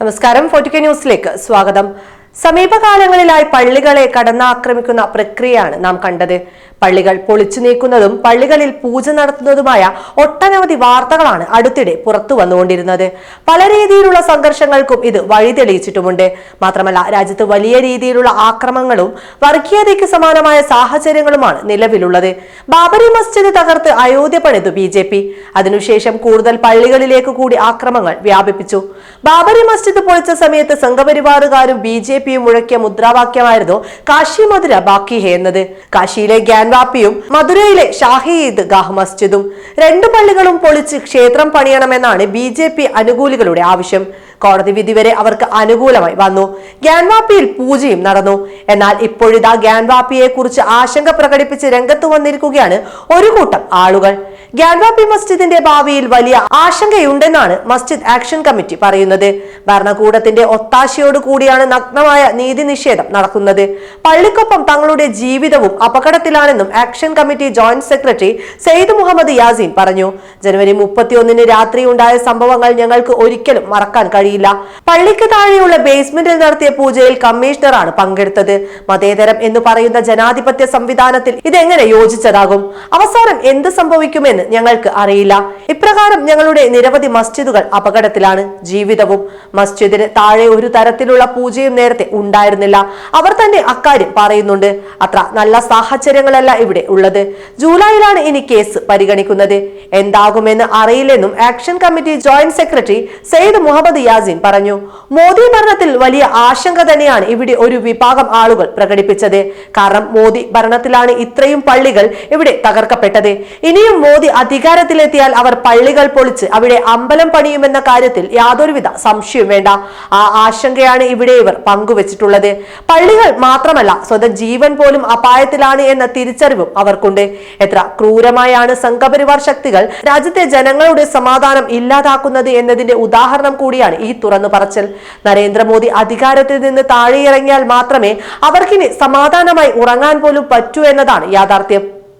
നമസ്കാരം ഫോർട്ടിക്ക ന്യൂസിലേക്ക് സ്വാഗതം. സമീപകാലങ്ങളിലായി പള്ളികളെ കടന്നാക്രമിക്കുന്ന പ്രക്രിയയാണ് നാം കണ്ടത്. പള്ളികൾ പൊളിച്ചു നീക്കുന്നതും പള്ളികളിൽ പൂജ നടത്തുന്നതുമായ ഒട്ടനവധി വാർത്തകളാണ് അടുത്തിടെ പുറത്തു വന്നുകൊണ്ടിരുന്നത്. പല രീതിയിലുള്ള സംഘർഷങ്ങൾക്കും ഇത് വഴിതെളിയിച്ചിട്ടുമുണ്ട് മാത്രമല്ല രാജ്യത്ത് വലിയ രീതിയിലുള്ള ആക്രമണങ്ങളും വർഗീയതയ്ക്ക് സമാനമായ സാഹചര്യങ്ങളുമാണ് നിലവിലുള്ളത്. ബാബരി മസ്ജിദ് തകർത്ത് അയോധ്യ പണിതു ബി ജെ പി. അതിനുശേഷം കൂടുതൽ പള്ളികളിലേക്ക് കൂടി ആക്രമങ്ങൾ വ്യാപിപ്പിച്ചു. ബാബരി മസ്ജിദ് പൊളിച്ച സമയത്ത് സംഘപരിവാറുകാരും ബി ജെ പിയും മുഴക്കിയ മുദ്രാവാക്യമായിരുന്നു കാശി മധുര ബാക്കി ഹേ എന്നത്. കാശിയിലെ ഗ്യാൻവാപ്പിയും മധുരയിലെ ഷാഹി ഈദ് ഗാഹ് മസ്ജിദും. രണ്ടു പള്ളികളും പൊളിച്ച് ക്ഷേത്രം പണിയണമെന്നാണ് ബി ജെ പി അനുകൂലികളുടെ ആവശ്യം. കോടതി വിധി വരെ അവർക്ക് അനുകൂലമായി വന്നു. ഗ്യാൻവാപ്പിയിൽ പൂജയും നടന്നു. എന്നാൽ ഇപ്പോഴിതാ ഗ്യാൻവാപ്പിയെ കുറിച്ച് ആശങ്ക പ്രകടിപ്പിച്ച് രംഗത്ത് വന്നിരിക്കുകയാണ് ഒരു കൂട്ടം ആളുകൾ. ഗ്യാൻവാപ്പി മസ്ജിദിന്റെ ഭാവിയിൽ വലിയ ആശങ്കയുണ്ടെന്നാണ് മസ്ജിദ് ആക്ഷൻ കമ്മിറ്റി പറയുന്നത്. ഭരണകൂടത്തിന്റെ ഒത്താശയോട് കൂടിയാണ് നഗ്നമായ നീതി നിഷേധം നടക്കുന്നത്. പള്ളിക്കൊപ്പം തങ്ങളുടെ ജീവിതവും അപകടത്തിലാണെന്നും action committee joint secretary Syed Muhammad Yaseen പറഞ്ഞു. ജനുവരി മുപ്പത്തിയൊന്നിന് രാത്രി ഉണ്ടായ സംഭവങ്ങൾ ഞങ്ങൾക്ക് ഒരിക്കലും മറക്കാൻ കഴിയില്ല. പള്ളിക്ക് താഴെയുള്ള ബേസ്മെന്റിൽ നടത്തിയ പൂജയിൽ കമ്മീഷണറാണ് പങ്കെടുത്തത്. മതേതരം എന്ന് പറയുന്ന ജനാധിപത്യ സംവിധാനത്തിൽ ഇതെങ്ങനെ യോജിച്ചതാകും? അവസാനം എന്ത് സംഭവിക്കുമെന്ന് ഞങ്ങൾക്ക് അറിയില്ല. ഇപ്രകാരം ഞങ്ങളുടെ നിരവധി മസ്ജിദുകൾ അപകടത്തിലാണ് ജീവിതവും. മസ്ജിദിന് താഴെ ഒരു തരത്തിലുള്ള പൂജയും നേരത്തെ ഉണ്ടായിരുന്നില്ല. അവർ തന്നെ അക്കാര്യം പറയുന്നുണ്ട്. അത്ര നല്ല സാഹചര്യങ്ങളല്ല ഇവിടെ ഉള്ളത്. ജൂലൈയിലാണ് ഇനി കേസ് പരിഗണിക്കുന്നത്. എന്താകുമെന്ന് അറിയില്ലെന്നും action committee joint secretary Syed Muhammad Yasin പറഞ്ഞു. മോദി ഭരണത്തിൽ വലിയ ആശങ്ക തന്നെയാണ് ഇവിടെ ഒരു വിഭാഗം ആളുകൾ പ്രകടിപ്പിച്ചത്. കാരണം മോദി ഭരണത്തിലാണ് ഇത്രയും പള്ളികൾ ഇവിടെ തകർക്കപ്പെട്ടത്. ഇനിയും മോദി അധികാരത്തിലെത്തിയാൽ അവർ പള്ളികൾ പൊളിച്ച് അവിടെ അമ്പലം പണിയുമെന്ന കാര്യത്തിൽ യാതൊരുവിധ സംശയവും വേണ്ട. ആ ആശങ്കയാണ് ഇവിടെ ഇവർ പങ്കുവച്ചിട്ടുള്ളത്. പള്ളികൾ മാത്രമല്ല സ്വന്തം ജീവൻ പോലും അപായത്തിലാണ് എന്ന തിരിച്ചറിവും അവർക്കുണ്ട്. എത്ര ക്രൂരമായാണ് സംഘപരിവാർ ശക്തികൾ രാജ്യത്തെ ജനങ്ങളുടെ സമാധാനം ഇല്ലാതാക്കുന്നത് എന്നതിന്റെ ഉദാഹരണം കൂടിയാണ് ഈ തുറന്നു പറച്ചൽ. നരേന്ദ്രമോദി അധികാരത്തിൽ നിന്ന് താഴെയിറങ്ങിയാൽ മാത്രമേ അവർക്കിനി സമാധാനമായി ഉറങ്ങാൻ പോലും പറ്റൂ എന്നതാണ് യാഥാർത്ഥ്യം.